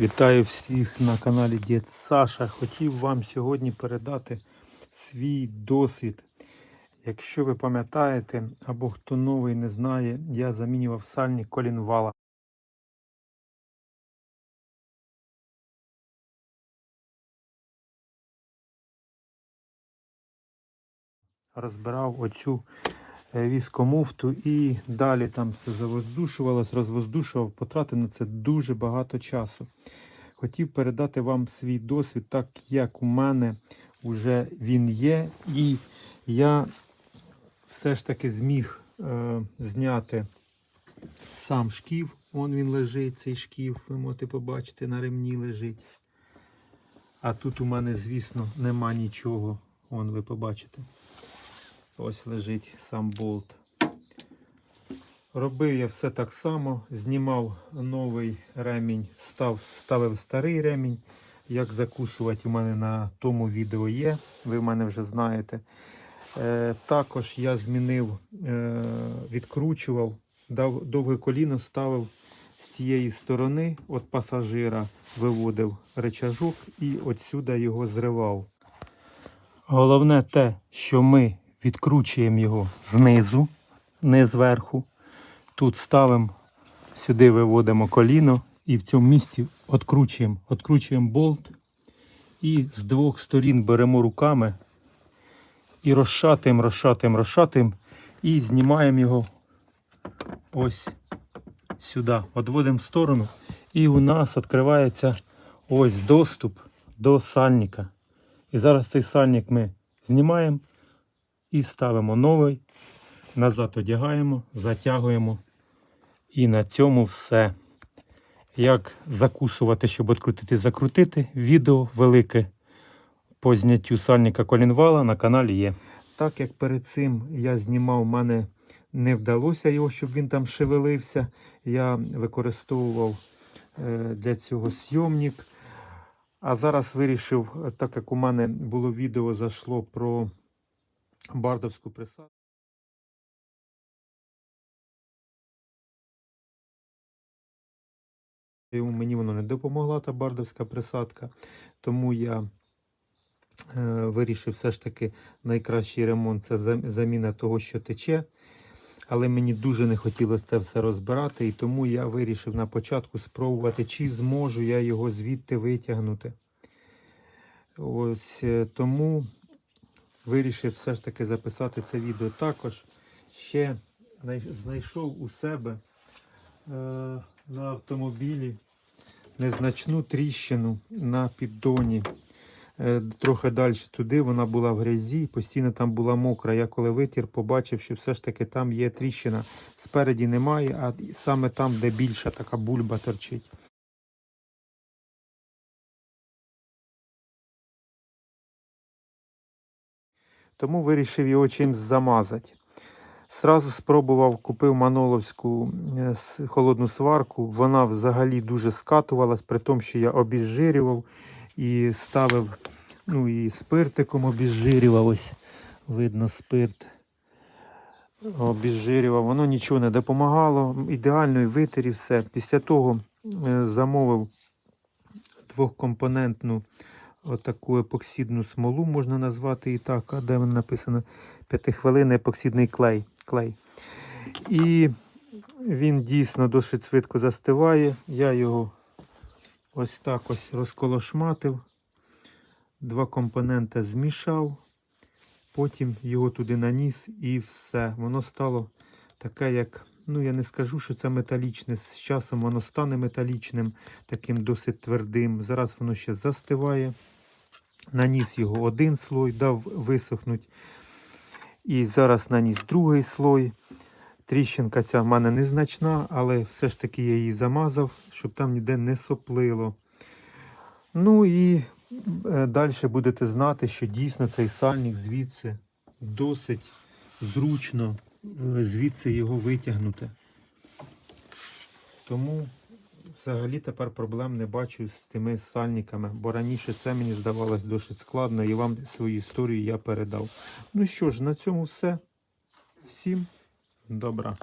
Вітаю всіх на каналі Дід Саша. Хотів вам сьогодні передати свій досвід. Якщо ви пам'ятаєте, або хто новий не знає, я замінював сальник колінвала. Розбирав оцю віскомуфту і далі там все завоздушувалось, розвоздушував, потратив на це дуже багато часу. Хотів передати вам свій досвід, так як у мене вже він є, і я все ж таки зміг е, зняти сам шків. Вон він лежить, цей шків, ви можете побачити, на ремні лежить. А тут у мене, звісно, нема нічого. Вон ви побачите. Ось лежить сам болт. Робив я все так само, знімав новий ремінь, став, ставив старий ремінь. Як закусувати у мене на тому відео є, ви в мене вже знаєте. Е, також я змінив, е, відкручував, дав довге коліно ставив з цієї сторони від пасажира, виводив речажок і отсюди його зривав. Головне те, що ми відкручуємо його знизу, не зверху. Тут ставимо, сюди виводимо коліно і в цьому місці відкручуємо, відкручуємо болт і з двох сторін беремо руками і розшатуємо, розшатуємо, розшатуємо і знімаємо його ось сюди, відводимо в сторону. І у нас відкривається ось доступ до сальника. І зараз цей сальник ми знімаємо і ставимо новий, назад одягаємо, затягуємо. І на цьому все. Як закусувати, щоб відкрутити, закрутити. Відео велике по зняттю сальника колінвала на каналі є. Так як перед цим я знімав, в мене не вдалося його, щоб він там шевелився. Я використовував е, для цього зйомник. А зараз вирішив, так як у мене було відео зайшло про бардовську присадку. І Мені воно не допомогла та бардовська присадка, тому я е, вирішив все ж таки найкращий ремонт це заміна того, що тече. Але мені дуже не хотілося це все розбирати, і тому я вирішив на початку спробувати, чи зможу я його звідти витягнути. Ось е, тому вирішив все ж таки записати це відео. Також ще знайшов у себе е, на автомобілі незначну тріщину на піддоні. Е, Трохи далі туди вона була в грязі, постійно там була мокра. Я коли витір, побачив, що все ж таки там є тріщина. Спереді немає, а саме там, де більша така бульба торчить. Тому вирішив його чимось замазати. Сразу спробував, купив маноловську е, холодну сварку. Вона взагалі дуже скатувалась, при тому, що я обізжирював і ставив, ну і спиртиком обізжирював. Ось видно спирт. Обізжирював, воно нічого не допомагало. Ідеально і витер і все. Після того е, замовив двохкомпонентну отаку епоксидну смолу, можна назвати і так, а де воно написано? П'ятихвилинний епоксидний клей. клей. І він дійсно досить швидко застиває. Я його ось так ось розколошматив. Два компоненти змішав, потім його туди наніс і все. Воно стало таке, як, ну я не скажу, що це металічне. З часом воно стане металічним, таким досить твердим. Зараз воно ще застиває. Наніс його один слой, дав висохнути. І зараз наніс другий слой. Тріщинка ця в мене незначна, але все ж таки я її замазав, щоб там ніде не соплило. Ну і е, далі будете знати, що дійсно цей сальник звідси досить зручно звідси його витягнути. Тому взагалі тепер проблем не бачу з цими сальниками, бо раніше це мені здавалось досить складно і вам свою історію я передав. Ну що ж, на цьому все. Всім добра.